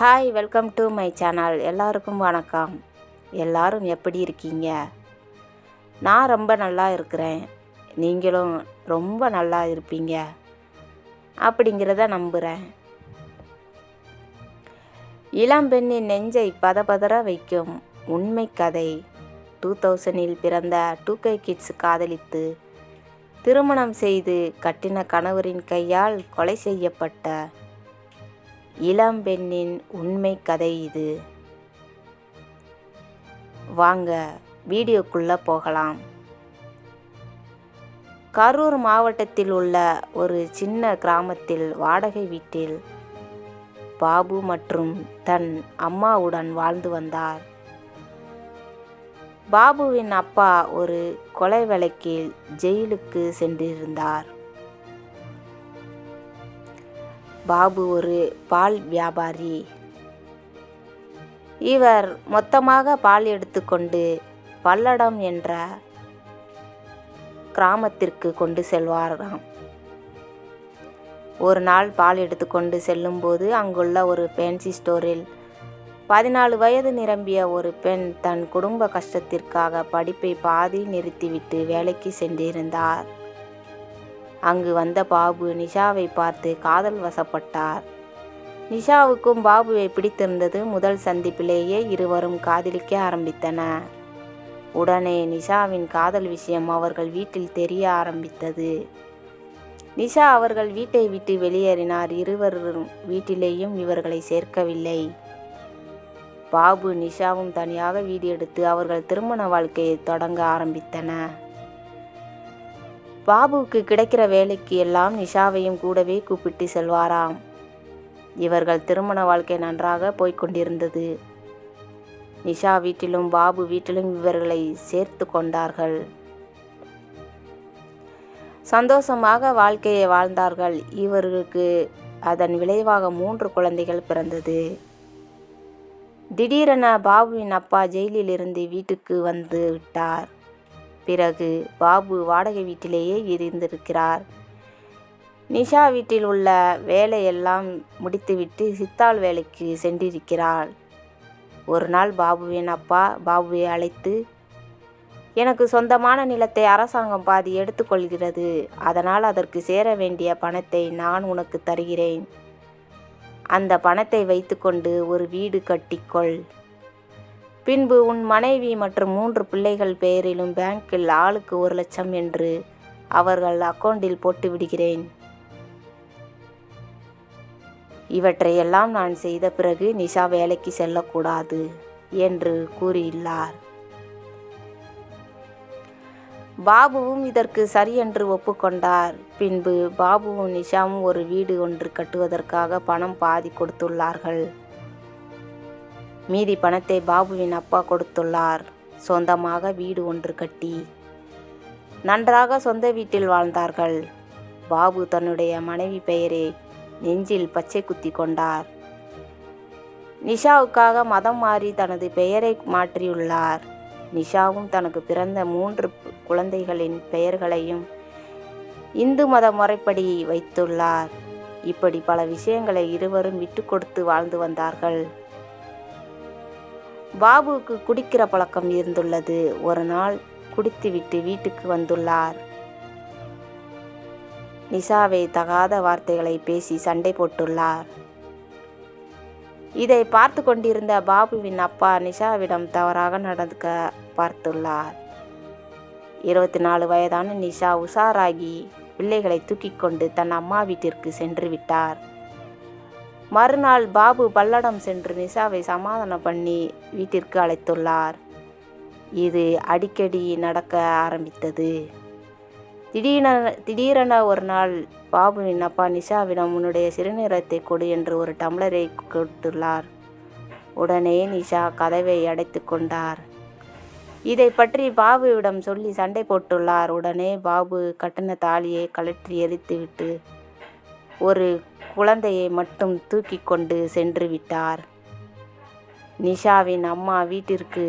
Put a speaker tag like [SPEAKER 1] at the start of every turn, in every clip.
[SPEAKER 1] Hi welcome to my channel எல்லாருக்கும் வணக்கம். எல்லாரும் எப்படி இருக்கீங்க? நான் ரொம்ப நல்லா இருக்கிறேன். நீங்களும் ரொம்ப நல்லா இருப்பீங்க. அப்படிங்கிறத நம்புகிறேன் இளம்பெண்ணின் நெஞ்சை பதபதற வைக்கும் உண்மை கதை. டூ தௌசண்டில் பிறந்த டூ கை கிட்ஸ் காதலித்து திருமணம் செய்து கட்டின கணவரின் கையால் கொலை செய்யப்பட்ட இளம்பெண்ணின் உண்மை கதை இது. வாங்க வீடியோக்குள்ளே போகலாம். கரூர் மாவட்டத்தில் உள்ள ஒரு சின்ன கிராமத்தில் வாடகை வீட்டில் பாபு மற்றும் தன் அம்மாவுடன் வாழ்ந்து வந்தார். பாபுவின் அப்பா ஒரு கொலை வழக்கில் ஜெயிலுக்கு சென்றிருந்தார். பாபு ஒரு பால் வியாபாரி. இவர் மொத்தமாக பால் எடுத்துக்கொண்டு பல்லடம் என்ற கிராமத்திற்கு கொண்டு செல்வாராம். ஒரு நாள் பால் எடுத்துக்கொண்டு செல்லும்போது அங்குள்ள ஒரு ஃபேன்சி ஸ்டோரில் பதினாலு வயது நிரம்பிய ஒரு பெண் தன் குடும்ப கஷ்டத்திற்காக படிப்பை பாதி நிறுத்திவிட்டு வேலைக்கு சென்றிருந்தார். அங்கு வந்த பாபு நிஷாவை பார்த்து காதல் வசப்பட்டார். நிஷாவுக்கும் பாபுவை பிடித்திருந்தது முதல் சந்திப்பிலேயே இருவரும் காதலிக்க ஆரம்பித்தன. உடனே நிஷாவின் காதல் விஷயம் அவர்கள் வீட்டில் தெரிய ஆரம்பித்தது. நிஷா அவர்கள் வீட்டை விட்டு வெளியேறினார். இருவரும் வீட்டிலேயும் இவர்களை சேர்க்கவில்லை. பாபு நிஷாவும் தனியாக வீடு எடுத்து அவர்கள் திருமண வாழ்க்கையை தொடங்க ஆரம்பித்தன. பாபுவுக்கு கிடைக்கிற வேலைக்கு எல்லாம் நிஷாவையும் கூடவே கூப்பிட்டு செல்வாராம். இவர்கள் திருமண வாழ்க்கை நன்றாக போய்க்கொண்டிருந்தது நிஷா வீட்டிலும் பாபு வீட்டிலும் இவர்களை சேர்த்து கொண்டார்கள். சந்தோஷமாக வாழ்க்கையை வாழ்ந்தார்கள். இவர்களுக்கு அதன் விளைவாக மூன்று குழந்தைகள் பிறந்தது. திடீரென பாபுவின் அப்பா ஜெயிலில் இருந்து வீட்டுக்கு வந்து விட்டார். பிறகு பாபு வாடகை வீட்டிலேயே இருந்திருக்கிறார். நிஷா வீட்டில் உள்ள வேலையெல்லாம் முடித்துவிட்டு சித்தாள் வேலைக்கு சென்றிருக்கிறாள். ஒரு நாள் பாபுவின் அப்பா பாபுவை அழைத்து எனக்கு சொந்தமான நிலத்தை அரசாங்கம் பாதி எடுத்துக்கொள்கிறது அதனால் அதற்கு சேர வேண்டிய பணத்தை நான் உனக்கு தருகிறேன். அந்த பணத்தை வைத்துக்கொண்டு ஒரு வீடு கட்டிக்கொள் பின்பு உன் மனைவி மற்றும் மூன்று பிள்ளைகள் பெயரிலும் பேங்கில் ஆளுக்கு ஒரு லட்சம் என்று அவர்கள் அக்கௌண்டில் போட்டு விடுகிறேன். இவற்றையெல்லாம் நான் செய்த பிறகு நிஷா வேலைக்கு செல்லக்கூடாது என்று கூறியுள்ளார். பாபுவும் இதற்கு சரியென்று ஒப்புக்கொண்டார். பின்பு பாபுவும் நிஷாவும் ஒரு வீடு ஒன்று கட்டுவதற்காக பணம் பாதி கொடுத்துள்ளார்கள். மீதி பணத்தை பாபுவின் அப்பா கொடுத்துள்ளார். சொந்தமாக வீடு ஒன்று கட்டி. நன்றாக சொந்த வீட்டில் வாழ்ந்தார்கள். பாபு தன்னுடைய மனைவி பெயரை நெஞ்சில் பச்சை குத்தி கொண்டார். நிஷாவுக்காக மதம் மாறி தனது பெயரை மாற்றியுள்ளார். நிஷாவும் தனக்கு பிறந்த மூன்று குழந்தைகளின் பெயர்களையும் இந்து மத முறைப்படி வைத்துள்ளார். இப்படி பல விஷயங்களை இருவரும் விட்டு கொடுத்து வாழ்ந்து வந்தார்கள். பாபுவுக்கு குடிக்கிற பழக்கம் இருந்துள்ளது. ஒரு நாள் குடித்துவிட்டு வீட்டுக்கு வந்துள்ளார். நிஷாவை தகாத வார்த்தைகளை பேசி சண்டை போட்டுள்ளார். இதை பார்த்து கொண்டிருந்த பாபுவின் அப்பா நிஷாவிடம் தவறாக நடக்க பார்த்துள்ளார். இருபத்தி நாலு வயதான நிஷா உஷாராகி பிள்ளைகளை தூக்கி கொண்டு தன் அம்மா வீட்டிற்கு சென்று விட்டார். மறுநாள் பாபு பல்லடம் சென்று நிஷாவை சமாதானம் பண்ணி வீட்டிற்கு அழைத்துள்ளார். இது அடிக்கடி நடக்க ஆரம்பித்தது. திடீரென திடீரென ஒரு நாள் பாபுவின் அப்பா நிஷாவிடம் உன்னுடைய சிறுநீரத்தை கொடு என்று ஒரு டம்ளரை கொடுத்துள்ளார். உடனே நிஷா கதவை அடைத்து கொண்டார். இதை பற்றி பாபுவிடம் சொல்லி சண்டை போட்டுள்ளார். உடனே பாபு கட்டின தாலியை கழற்றி எரித்துவிட்டு ஒரு குழந்தையை மட்டும் தூக்கி கொண்டு சென்று விட்டார். நிஷாவின் அம்மா வீட்டிற்கு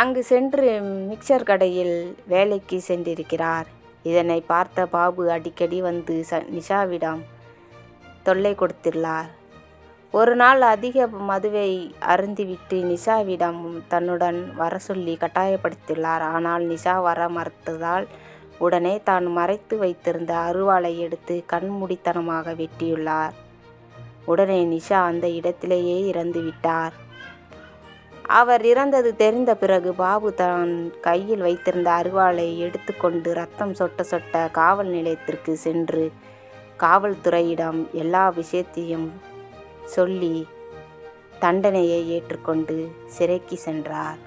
[SPEAKER 1] அங்கு சென்று மிக்சர் கடையில் வேலைக்கு சென்றிருக்கிறார். இதனை பார்த்த பாபு அடிக்கடி வந்து ச நிஷாவிடம் தொல்லை கொடுத்துள்ளார். ஒரு நாள் அதிக மதுவை அருந்திவிட்டு நிஷாவிடம் தன்னுடன் வர சொல்லி கட்டாயப்படுத்தியுள்ளார். ஆனால் நிஷா வர மறுத்ததால் உடனே தான் மறைத்து வைத்திருந்த அருவாளை எடுத்து கண்மூடித்தனமாக வெட்டியுள்ளார். உடனே நிஷா அந்த இடத்திலேயே இறந்து விட்டார். அவர் இறந்தது தெரிந்த பிறகு பாபு தான் கையில் வைத்திருந்த அருவாளை எடுத்துக்கொண்டு ரத்தம் சொட்ட சொட்ட காவல் நிலையத்திற்கு சென்று காவல்துறையிடம் எல்லா விஷயத்தையும் சொல்லி தண்டனையை ஏற்றுக்கொண்டு சிறைக்கு சென்றார்.